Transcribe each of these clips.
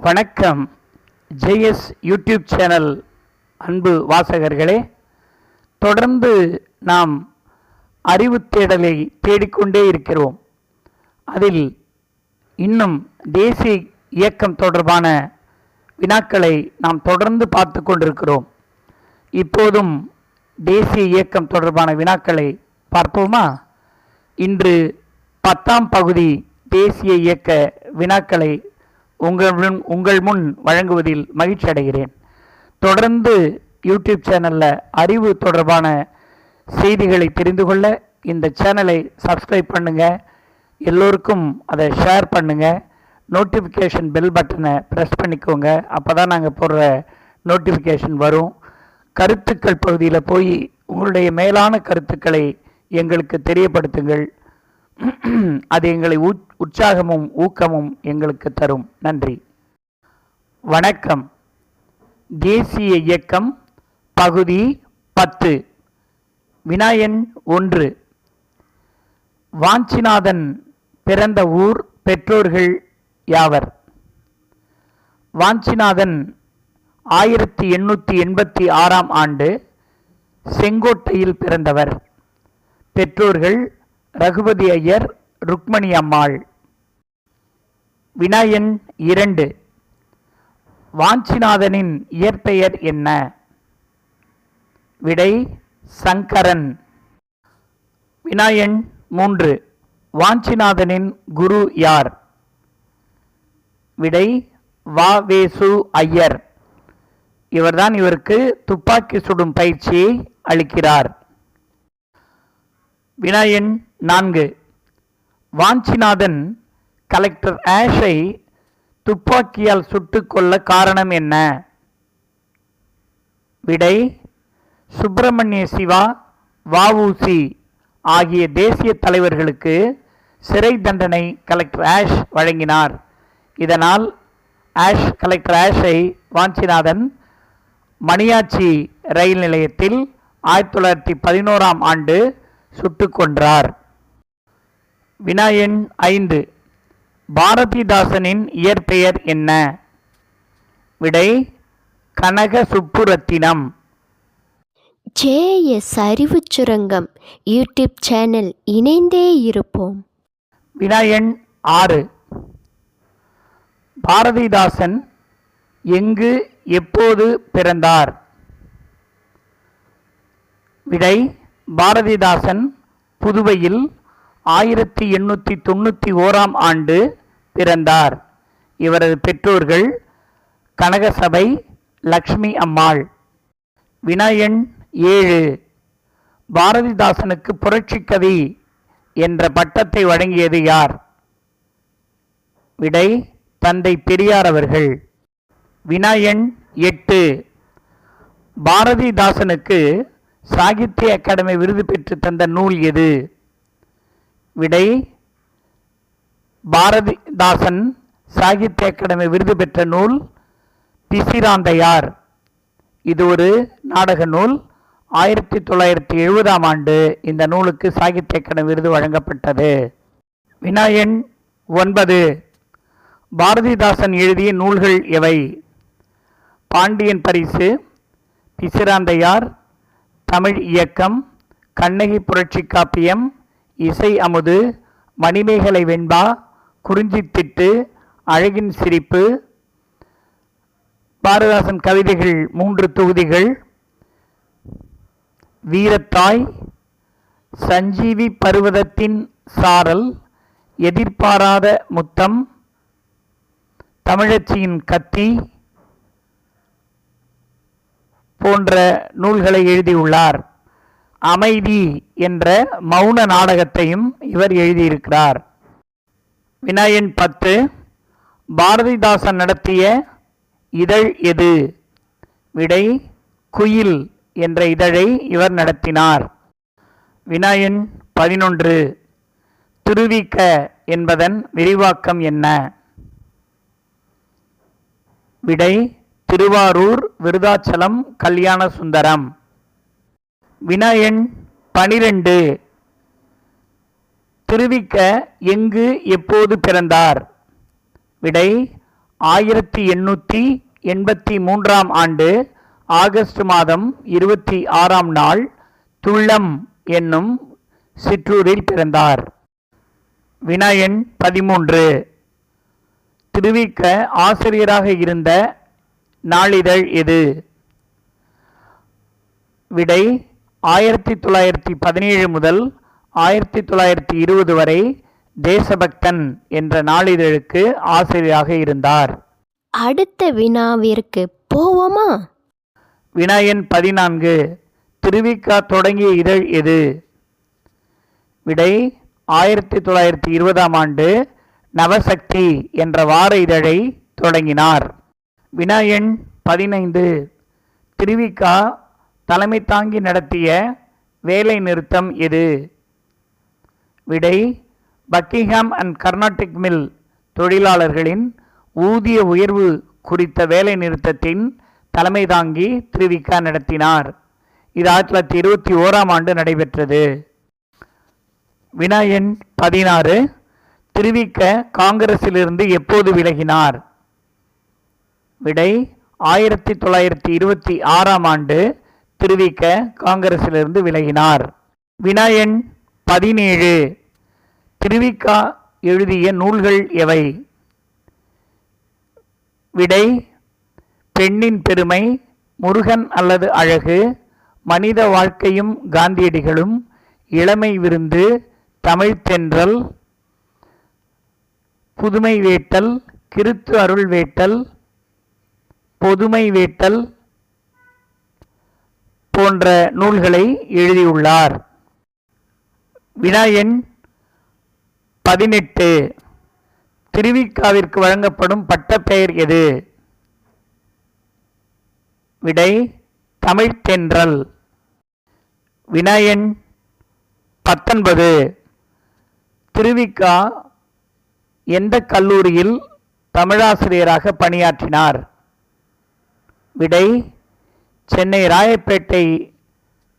வணக்கம். JS YouTube channel அன்பு வாசகர்களே தொடர்ந்து நாம் அறிவு தேடலை தேடிக்கொண்டே இருக்கிறோம். அதில் இன்னும் தேசிய இயக்கம் தொடர்பான வினாக்களை நாம் தொடர்ந்து பார்த்து கொண்டிருக்கிறோம். இப்போதும் தேசிய இயக்கம் தொடர்பான வினாக்களை பார்ப்போமா? இன்று பத்தாம் பகுதி தேசிய இயக்க வினாக்களை உங்கள் முன் உங்கள் முன் வழங்குவதில் மகிழ்ச்சி அடைகிறேன். தொடர்ந்து யூடியூப் சேனலில் அறிவு தொடர்பான செய்திகளை தெரிந்து கொள்ள இந்த சேனலை சப்ஸ்கிரைப் பண்ணுங்க. எல்லோருக்கும் அதை ஷேர் பண்ணுங்க. நோட்டிஃபிகேஷன் பெல் பட்டனை ப்ரெஸ் பண்ணிக்கோங்க. அப்போ தான் நாங்கள் போடுற நோட்டிஃபிகேஷன் வரும். கருத்துக்கள் பகுதியில் போய் உங்களுடைய மேலான கருத்துக்களை எங்களுக்கு தெரியப்படுத்துங்கள். அது எங்களை உற்சாகமும் ஊக்கமும் எங்களுக்கு தரும். நன்றி. வணக்கம். தேசிய இயக்கம் பகுதி பத்து. வினாயன் ஒன்று. வாஞ்சிநாதன் பிறந்த ஊர் பெற்றோர்கள் யாவர்? வாஞ்சிநாதன் ஆயிரத்தி எண்ணூற்றி எண்பத்தி ஆறாம் ஆண்டு செங்கோட்டையில் பிறந்தவர். பெற்றோர்கள் ரகுபதி ஐயர் ருக்மணி அம்மாள். வினாயன் இரண்டு. வாஞ்சிநாதனின் இயற்பெயர் என்ன? விடை சங்கரன். வினாயன் மூன்று. வாஞ்சிநாதனின் குரு யார்? விடை வா வேசு ஐயர். இவர்தான் இவருக்கு துப்பாக்கி சுடும் பயிற்சியை அளிக்கிறார். வினாயன் நான்கு. வாஞ்சிநாதன் கலெக்டர் ஆஷை துப்பாக்கியால் சுட்டுக்கொள்ள காரணம் என்ன? விடை சுப்பிரமணிய சிவா வஉசி ஆகிய தேசிய தலைவர்களுக்கு சிறை தண்டனை கலெக்டர் ஆஷ் வழங்கினார். இதனால் ஆஷ் கலெக்டர் ஆஷை வாஞ்சிநாதன் மணியாச்சி ரயில் நிலையத்தில் ஆயிரத்தி தொள்ளாயிரத்தி பதினோராம் ஆண்டு சுட்டுக் கொன்றார் வினாயன் ஐந்து. பாரதிதாசனின் இயற்பெயர் என்ன? விடை கனக சுப்புரத்தினம் ஜேஎஸ் அறிவுச் சுரங்கம் யூடியூப் சேனல் இணைந்தே இருப்போம். வினாயன் ஆறு. பாரதிதாசன் எங்கு எப்போது பிறந்தார்? விடை பாரதிதாசன் புதுவையில் ஆயிரத்தி எண்ணூற்றி தொண்ணூற்றி ஓராம் ஆண்டு பிறந்தார். இவரது பெற்றோர்கள் கனகசபை லக்ஷ்மி அம்மாள். வினயன் ஏழு. பாரதிதாசனுக்கு புரட்சிக்கவி என்ற பட்டத்தை வழங்கியது யார்? விடை தந்தை பெரியார் அவர்கள். வினயன் எட்டு. பாரதிதாசனுக்கு சாகித்ய அகாடமி விருது பெற்று தந்த நூல் எது? விடை பாரதிதாசன் சாகித்ய அகாடமி விருது பெற்ற நூல் பிசிராந்தையார். இது ஒரு நாடக நூல். ஆயிரத்தி தொள்ளாயிரத்தி எழுபதாம் ஆண்டு இந்த நூலுக்கு சாகித்ய அகாடமி விருது வழங்கப்பட்டது. வினாயன் ஒன்பது. பாரதிதாசன் எழுதிய நூல்கள் எவை? பாண்டியன் பரிசு பிசிராந்தையார் தமிழ் இயக்கம் கண்ணகி புரட்சி காப்பியம் இசை அமுது மணிமேகலை வெண்பா குறிஞ்சித்திட்டு அழகின் சிரிப்பு பாரதாசன் கவிதைகள் மூன்று தொகுதிகள் வீரத்தாய் சஞ்சீவி பருவதத்தின் சாரல் எதிர்பாராத முத்தம் தமிழச்சியின் கத்தி போன்ற நூல்களை எழுதியுள்ளார். அமைதி என்ற மௌன நாடகத்தையும் இவர் எழுதியிருக்கிறார். வினாயன் பத்து பாரதிதாசன் நடத்திய இதழ் எது? விடை குயில் என்ற இதழை இவர் நடத்தினார். வினாயன் பதினொன்று திருவிக்க என்பதன் விரிவாக்கம் என்ன? விடை திருவாரூர் விருதாச்சலம் கல்யாண சுந்தரம். வினாயன் பனிரெண்டு. திருவிக்க எங்கு எப்போது பிறந்தார்? விடை ஆயிரத்தி எண்ணூற்றி எண்பத்தி மூன்றாம் ஆண்டு ஆகஸ்ட் மாதம் இருபத்தி ஆறாம் நாள் துள்ளம் என்னும் சிற்றூரில் பிறந்தார். வினாயன் பதிமூன்று. திருவிக்க ஆசிரியராக இருந்த நாளிதழ் எது விடை ஆயிரத்தி தொள்ளாயிரத்தி பதினேழு முதல் ஆயிரத்தி தொள்ளாயிரத்தி இருபது வரை தேசபக்தன் என்ற நாளிதழுக்கு ஆசிரியராக இருந்தார். அடுத்த வினாவிற்கு போவோமா? வினாயன் பதினான்கு திருவிக்கா தொடங்கிய இதழ் எது? விடை ஆயிரத்தி தொள்ளாயிரத்தி இருபதாம் ஆண்டு நவசக்தி என்ற வார இதழை தொடங்கினார். வினாயன் பதினைந்து. திருவிக்கா தலைமை தாங்கி நடத்திய வேலை நிறுத்தம் எது? விடை பக்கிங்ஹாம் அண்ட் கர்நாடிக் மில் தொழிலாளர்களின் ஊதிய உயர்வு குறித்த வேலை நிறுத்தத்தின் தலைமை தாங்கி திருவிக்கா நடத்தினார். இது ஆயிரத்தி தொள்ளாயிரத்தி இருபத்தி ஓராம் ஆண்டு நடைபெற்றது. வினாயன் பதினாறு. திருவிக்க காங்கிரசிலிருந்து எப்போது விலகினார்? விடை ஆயிரத்தி தொள்ளாயிரத்தி இருபத்தி ஆறாம் ஆண்டு திருவிக்க காங்கிரசிலிருந்து விலகினார். வினாயன் பதினேழு. திருவிக்கா எழுதிய நூல்கள் எவை? விடை பெண்ணின் பெருமை முருகன் அல்லது அழகு மனித வாழ்க்கையும் காந்தியடிகளும் இளமை விருந்து தமிழ்த்தென்றல் புதுமை வேட்டல் கிறித்து அருள் வேட்டல் பொதுமை வேட்டல் போன்ற நூல்களை எழுதியுள்ளார். வினாயன் பதினெட்டு. திருவிக்காவிற்கு வழங்கப்படும் பட்டப்பெயர் எது? விடை தமிழ்த் தென்றல். வினாயன் பத்தொன்பது. திருவிக்கா எந்த கல்லூரியில் தமிழாசிரியராக பணியாற்றினார்? விடை சென்னை ராயப்பேட்டை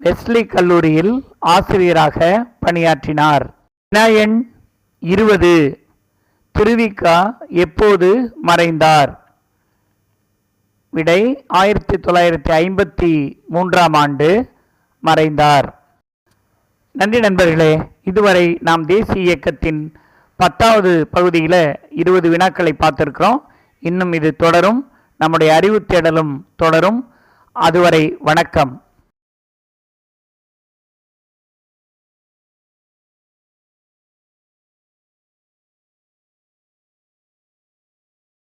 வெஸ்லி கல்லூரியில் ஆசிரியராக பணியாற்றினார். வினாயன் இருபது. திருவிக்கா எப்போது மறைந்தார்? விடை ஆயிரத்தி தொள்ளாயிரத்தி ஐம்பத்தி மூன்றாம் ஆண்டு மறைந்தார். நன்றி நண்பர்களே இதுவரை நாம் தேசிய இயக்கத்தின் பத்தாவது பகுதியில் இருபது வினாக்களை பார்த்துருக்கிறோம். இன்னும் இது தொடரும். நம்முடைய அறிவு தேடலும் தொடரும். அதுவரை வணக்கம்.